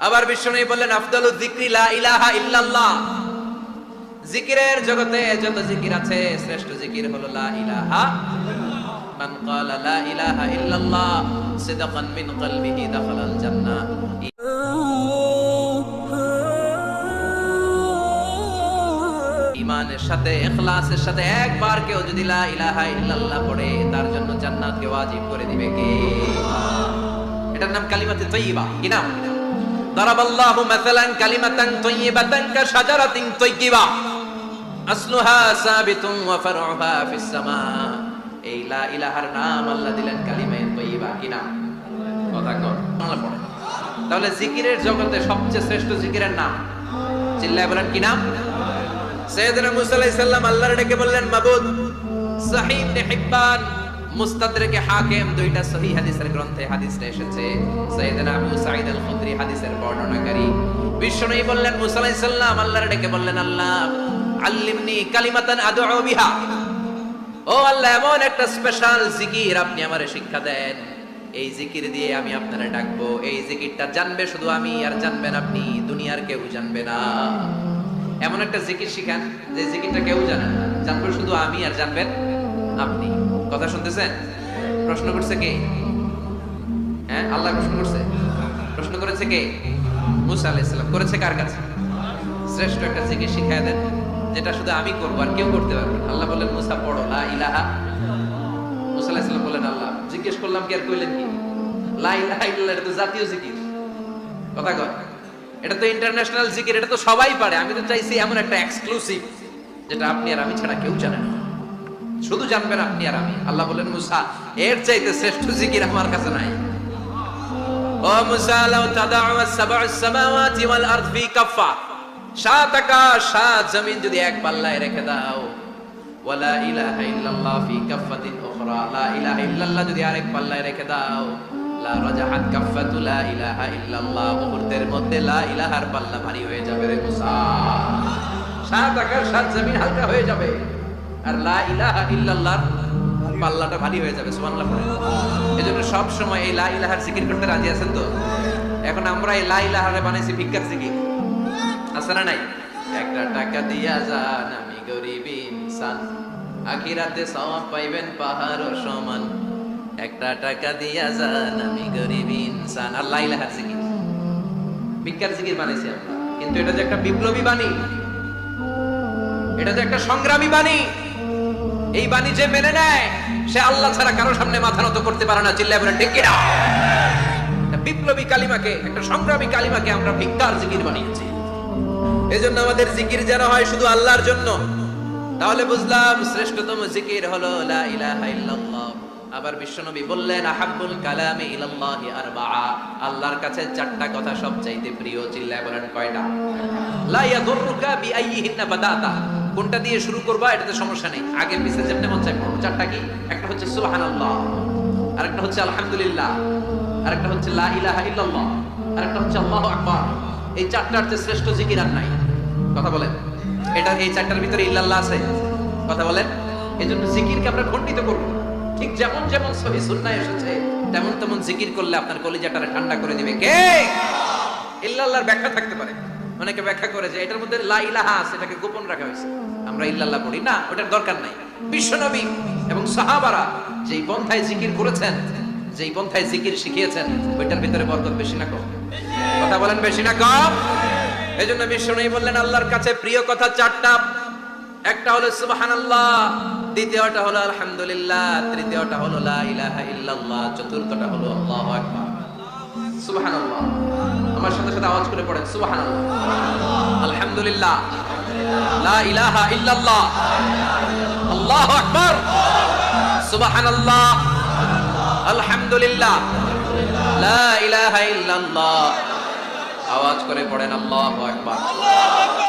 আবার বিষ্ণু বললেন, আফদালু যিকরি লা ইলাহা ইল্লাল্লাহ। জিকিরের জগতে যত জিকির আছে, শ্রেষ্ঠ জিকির হলো লা ইলাহা মান ক্বালা লা ইলাহা ইল্লাল্লাহ, সিদকান মিন কলবিহি দাখালাল জান্নাহ। ইমানের সাথে, ইখলাসের সাথে একবার কেউ যদি লা ইলাহা ইল্লাল্লাহ পড়ে, তার জন্য জান্নাত জান্নাতকে ওয়াজিব করে দিবে কে? এটার নাম কালিমাতে তৈয়বা। কি নাম? দারাবাল্লাহু মাসালান কালিমাতান তৈয়বাতান কা শাজারাতিন তৈয়বা আসলুহা সাবিতুন ওয়া ফারউহা ফিস এই লা ইলাহার নাম আল্লাহ দিলেন কালিমায়ে তৈয়বা কি নাম? কথা কর বাংলা পড়ে। তাহলে জিকিরের জগতে সবচেয়ে শ্রেষ্ঠ জিকিরের নাম? চিল্লায় বলেন, কি নাম? সৈয়দনা মুসা আলাইহিস সালাম আল্লাহর ডেকে বললেন, মাবুদ সহিহ ইবনে হিব্বান মুস্তাদরিকে হাকিম দুইটা সহিহ হাদিসের গ্রন্থে হাদিসটা এসেছে। সৈয়দনা আবু সাঈদ আল খুদরি হাদিসের বর্ণনাকারী। বিশ্বনবী বললেন, মুসা আলাইহিস সালাম আল্লাহর ডেকে বললেন, আল্লাহ, আল্লিমনি কালিমাতান আদউ বিহা। ও আল্লাহ, এমন একটা স্পেশাল জিকির আপনি আমারে শিক্ষা দেন। এই জিকির দিয়ে আমি আপনারে ডাকবো। এই জিকিরটা জানবে শুধু আমি, আর জানবেন আপনি, দুনিয়ার কেউ জানবে না। এমন একটা জিকির শিখান, যে জিকিরটা কেউ জানে না। জানবে শুধু আমি, আর জানবেন আপনি কথা শুনতেছেন? প্রশ্ন করছে কে? হ্যাঁ আল্লাহ প্রশ্ন করছে। প্রশ্ন করেছে কে? মুসা আলাইহিসসালাম করেছে কার কাছে? শ্রেষ্ঠ একটা জিকির শিখায় দেন। যেটা শুধু আমি করব আর কেউ করতে পারবে। আল্লাহ বললেন, মুসা, পড়ো, লা ইলাহা মুসা আলাইহিস সালাম বললেন, আল্লাহ, জিজ্ঞেস করলাম কি আর কইলেন কি? লা ইলাহা ইল্লাল্লাহ এটা তো জাতীয় জিকির। কথা কয়? এটা তো ইন্টারন্যাশনাল জিকির, এটা তো সবাই পারে। আমি তো চাইছি এমন একটা এক্সক্লুসিভ যেটা আপনি আর আমি ছাড়া কেউ জানে না। শুধু জানবেন আপনি আর আমি। আল্লাহ বলেন, মুসা, এর চাইতে শ্রেষ্ঠ জিকির আমার কাছে নাই। ও মুসা, লাউ তাদাউ সামাওয়াতি ওয়াল আরদ ফি কাফা সাত আকাশ, সাত জমিন যদি এক পাল্লায় রেখে দাও। ওয়ালা ইলাহা ইল্লাল্লাহ ফি কাফাতিন উখরা। লা ইলাহা ইল্লাল্লাহ যদি আরেক পাল্লায় রেখে দাও। লা রাজাহাত কাফাতু লা ইলাহা ইল্লাল্লাহ। মুহূর্তের মধ্যে লা ইলাহার পাল্লা ভারী হয়ে যাবে রে মুসা। সাত আকাশ, সাত জমিন হালকা হয়ে যাবে। আর লা ইলাহা ইল্লাল্লাহর পাল্লাটা ভারী হয়ে যাবে, সুবহানাল্লাহ পড়ে। এজন্য সব সময় এই লা ইলাহার জিকির করতে রাজি আছেন তো? এখন আমরা এই লা ইলাহারে বানাইছি ভিক্ষার জিকির। আছে না নাই? একটা টাকা দিয়া যান আমি গরিব ইনসান, আখিরাতে সওয়াব পাইবেন পাহাড় সমান। একটা টাকা দিয়া যান আমি গরিব ইনসান, আর লা ইলাহার জিকির। ভিক্ষার জিকির বানাইছি আমরা। কিন্তু এটা যে একটা বিপ্লবী বাণী, এটা যে একটা সংগ্রামী বাণী এই বাণী যে মেনে নেয়, সে আল্লাহ ছাড়া কারও সামনে মাথা নত করতে পারে না। চিল্লায় বলে, ঠিক কিনা? বিপ্লবী কালিমাকে, একটা সংগ্রামী কালিমাকে আমরা ভিক্ষার জিকির বানিয়েছি। এজন্য আমাদের জিকির যেন হয় শুধু আল্লাহর জন্য। তাহলে বুঝলাম শ্রেষ্ঠতম জিকির হলো, লা ইলাহা ইল্লাল্লাহ। আবার বিশ্বনবী বললেন, আহাব্বুল কালামি ইলাল্লাহি আরবাআ। আল্লাহর কাছে চারটা কথা সবচাইতে প্রিয়, চিল্লায় বলেন, কয়টা? লা ইয়াদুররুকা বিআইয়িহিন্না বাদাতা কোনটা দিয়ে শুরু করবা, এটাতে সমস্যা নেই। আগের পিছে যেমন মন চাই পড়ো চারটা কি? একটা হচ্ছে সুবহানাল্লাহ, আরেকটা হচ্ছে আলহামদুলিল্লাহ, আরেকটা হচ্ছে লা ইলাহা ইল্লাল্লাহ, আরেকটা হচ্ছে আল্লাহু আকবার। এই চারটার চেয়ে শ্রেষ্ঠ জিকির আর নাই। কথা বলেন। এটা এই চারটার ভিতরে ইল্লাল্লাহ আছে। কথা বলেন। এই জন্য জিকিরকে আমরা খণ্ডিত করব। ঠিক যেমন যেমন সহি সুন্নাহ এসেছে, তেমন তেমন জিকির করলে আপনার কলিজাটারে ঠান্ডা করে দিবে। কে? ইল্লাল্লাহর ব্যাখ্যা থাকতে পারে। অনেকে ব্যাখ্যা করে যে এটার মধ্যে লা ইলাহা আছে, এটাকে গোপন রাখা হয়েছে। আমরা ইল্লাল্লাহ পড়ি। না, ওটার দরকার নাই। বিশ্বনবী এবং সাহাবারা যেই পন্থায় জিকির করেছেন, যেই পন্থায় জিকির শিখিয়েছেন, ওইটার ভিতরে বরকত বেশি না কম। কথা বলেন বেশি না কম? এই জন্য বিশ্বনবী বললেন, আল্লাহর কাছে প্রিয় কথা চারটা। একটা হলো সুবহানাল্লাহ, দ্বিতীয়টা হলো আলহামদুলিল্লাহ, তৃতীয়টা হলো লা ইলাহা ইল্লাল্লাহ, চতুর্থটা হলো আল্লাহু আকবার। সুবহানাল্লাহ। আমার সাথে সাথে আওয়াজ করে পড়েন সুবাহান আলহামদুলিল্লাহ। লা ইলাহা ইল্লাল্লাহ। আল্লাহু আকবার। সুবহানাল্লাহ। আলহামদুলিল্লাহ। লা ইলাহা ইল্লাল্লাহ। আওয়াজ করে পড়েন, আল্লাহু আকবার।